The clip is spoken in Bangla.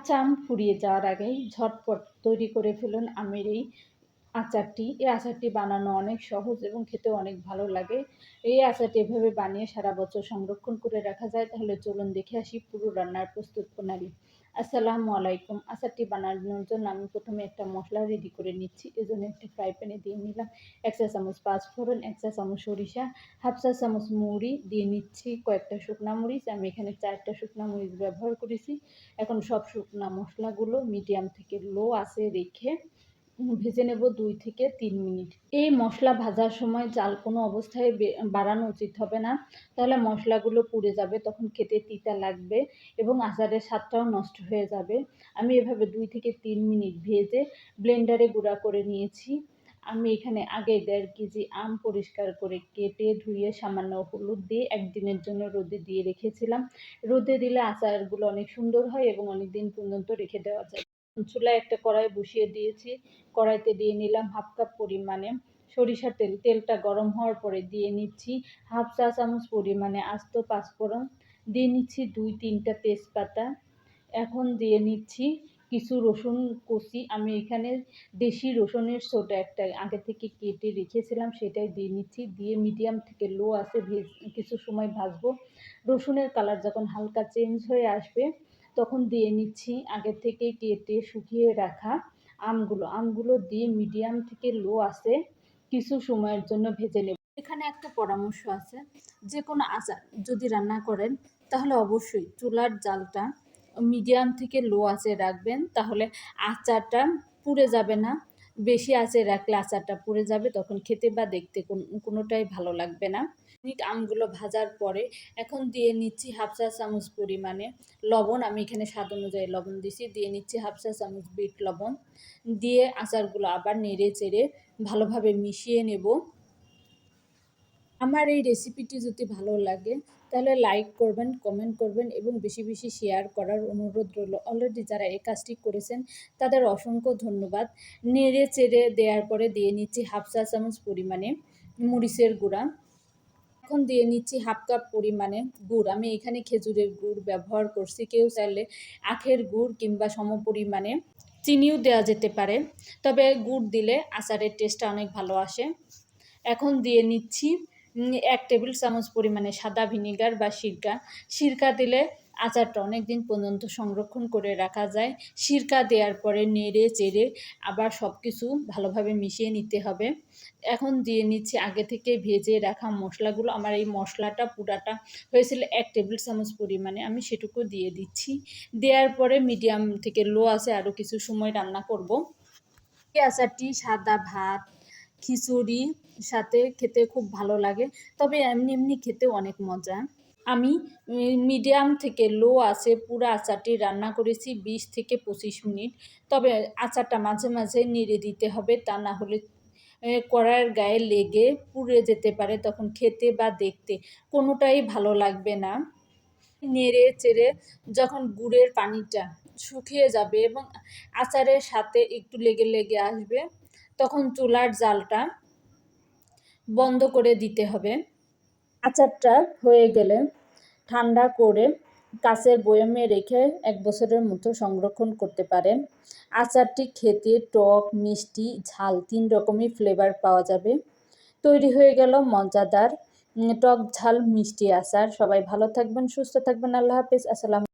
কাঁচা আম ফুরিয়ে যাওয়ার আগেই ঝটপট তৈরি করে ফেলুন আমের এই আচারটি। এই আচারটি বানানো অনেক সহজ এবং খেতে অনেক ভালো লাগে। এই আচারটি এভাবে বানিয়ে সারা বছর সংরক্ষণ করে রাখা যায়। তাহলে চলুন দেখে আসি পুরো রান্নার প্রস্তুত প্রণালী। আসসালামু আলাইকুম। আচারটি বানানোর জন্য আমি প্রথমে একটা মশলা রেডি করে নিচ্ছি। এজন্য একটি ফ্রাই প্যানে দিয়ে নিলাম। এক চা চামচ পাঁচফোড়ন এক চা চামচ সরিষা, হাফ চা চামচ মুড়ি দিয়ে নিচ্ছি কয়েকটা শুকনা মরিচ। আমি এখানে চারটা শুকনা মরিচ ব্যবহার করেছি। এখন সব শুকনা মশলাগুলো মিডিয়াম থেকে লো আছে রেখে ভেজে নেব দুই থেকে তিন মিনিট। এই মশলা ভাজার সময় জাল কোনো অবস্থায় বাড়ানো উচিত হবে না। তাহলে মশলাগুলো পুড়ে যাবে, তখন খেতে তিতা লাগবে এবং আচারের স্বাদটাও নষ্ট হয়ে যাবে। আমি এভাবে দুই থেকে তিন মিনিট ভেজে ব্লেন্ডারে গুঁড়া করে নিয়েছি। আমি এখানে আগে দেড় কেজি আম পরিষ্কার করে কেটে ধুয়ে সামান্য হলুদ দিয়ে একদিনের জন্য রোদে দিয়ে রেখেছিলাম। রোদে দিলে আচারগুলো অনেক সুন্দর হয় এবং অনেক দিন পর্যন্ত রেখে দেওয়া যায়। চুলায় একটা কড়াই বসিয়ে দিয়েছি। কড়াইতে দিয়ে নিলাম হাফ কাপ পরিমাণে সরিষার তেল। তেলটা গরম হওয়ার পরে দিয়ে নিচ্ছি হাফ চা চামচ পরিমাণে আস্ত পাঁচফোড়ন। দিয়ে নিচ্ছি দুই তিনটা তেজপাতা। এখন দিয়ে নিচ্ছি কিছু রসুন কষি আমি এখানে দেশি রসুনের ছোটো একটা আগে থেকে কেটে রেখেছিলাম, সেটাই দিয়ে নিচ্ছি। দিয়ে মিডিয়াম থেকে লো আছে ভেজ কিছু সময় ভাজবো। রসুনের কালার যখন হালকা চেঞ্জ হয়ে আসবে তখন দিয়ে নিচ্ছি। আগে থেকে কেটে শুকিয়ে রাখা আমগুলো। আমগুলো দিয়ে মিডিয়াম থেকে লো আসে কিছু সময়ের জন্য ভেজে নেব। এখানে একটা পরামর্শ আছে। যে কোনো আচার যদি রান্না করেন, তাহলে অবশ্যই চুলার জালটা মিডিয়াম থেকে লো আছে রাখবেন। তাহলে আচারটা পুড়ে যাবে না। বেশি আছে রাখলে আচারটা পুড়ে যাবে, তখন খেতে বা দেখতে কোনোটাই ভালো লাগবে না। মিনিট আমগুলো ভাজার পরে এখন দিয়ে নিচ্ছি হাফ চা চামচ পরিমাণে লবণ, আমি এখানে স্বাদ অনুযায়ী লবণ দিছি, দিয়ে নিচ্ছি হাফ চা চামচ বিট লবণ। দিয়ে আচারগুলো আবার নেড়ে চেড়ে ভালোভাবে মিশিয়ে নেব। আমার এই রেসিপিটি যদি ভালো লাগে, তাহলে লাইক করবেন কমেন্ট করবেন এবং বেশি বেশি শেয়ার করার অনুরোধ রইল। অলরেডি যারা এই কাজটি করেছেন, তাদের অসংখ্য ধন্যবাদ। নেড়ে চেড়ে দেওয়ার পরে দিয়ে নিচ্ছি হাফ চা চামচ পরিমাণে মরিচের গুঁড়া। এখন দিয়ে নিচ্ছি হাফ কাপ পরিমাণে গুড়। আমি এখানে খেজুরের গুড় ব্যবহার করছি। কেউ চাইলে আখের গুড় কিংবা সম পরিমাণে চিনিও দেওয়া যেতে পারে। তবে গুড় দিলে আচারের টেস্টটা অনেক ভালো আসে। এখন দিয়ে নিচ্ছি এক টেবিল চামচ পরিমাণে সাদা ভিনিগার বা সিরকা। সিরকা দিলে আচারটা অনেক দিন পর্যন্ত সংরক্ষণ করে রাখা যায়। সিরকা দেওয়ার পরে নেড়ে চেড়ে আবার সব কিছু ভালোভাবে মিশিয়ে নিতে হবে। এখন দিয়ে নিচ্ছি আগে থেকে ভেজে রাখা মশলাগুলো। আমার এই মশলাটা, পুরাটা হয়েছিল এক টেবিল চামচ পরিমাণে। আমি সেটুকু দিয়ে দিচ্ছি। দেওয়ার পরে মিডিয়াম থেকে লো আছে আরও কিছু সময় রান্না করব। এই আচারটি সাদা ভাত, খিচুড়ি সাথে খেতে খুব ভালো লাগে। তবে এমনি এমনি খেতে অনেক মজা। আমি মিডিয়াম থেকে লো আছে পুরো আচারটি রান্না করেছি বিশ থেকে পঁচিশ মিনিট। তবে আচারটা মাঝে মাঝে নেড়ে দিতে হবে, তা না হলে কড়াইয়ের গায়ে লেগে পুড়ে যেতে পারে তখন খেতে বা দেখতে। কোনোটাই ভালো লাগবে না। নেড়ে চেড়ে যখন গুড়ের পানিটা শুকিয়ে যাবে এবং আচারের সাথে একটু লেগে লেগে আসবে, তখন চুলার জালটা বন্ধ করে দিতে হবে। আচারটা হয়ে গেলে ঠান্ডা করে কাছের বয়মে রেখে এক বছরের মতো সংরক্ষণ করতে পারেন। আচারটি খেতে টক, মিষ্টি, ঝাল তিন রকমই ফ্লেভার পাওয়া যাবে। তৈরি হয়ে গেল মজাদার টক, ঝাল, মিষ্টি আচার। সবাই ভালো থাকবেন, সুস্থ থাকবেন। আল্লাহ হাফিজ। আসসালাম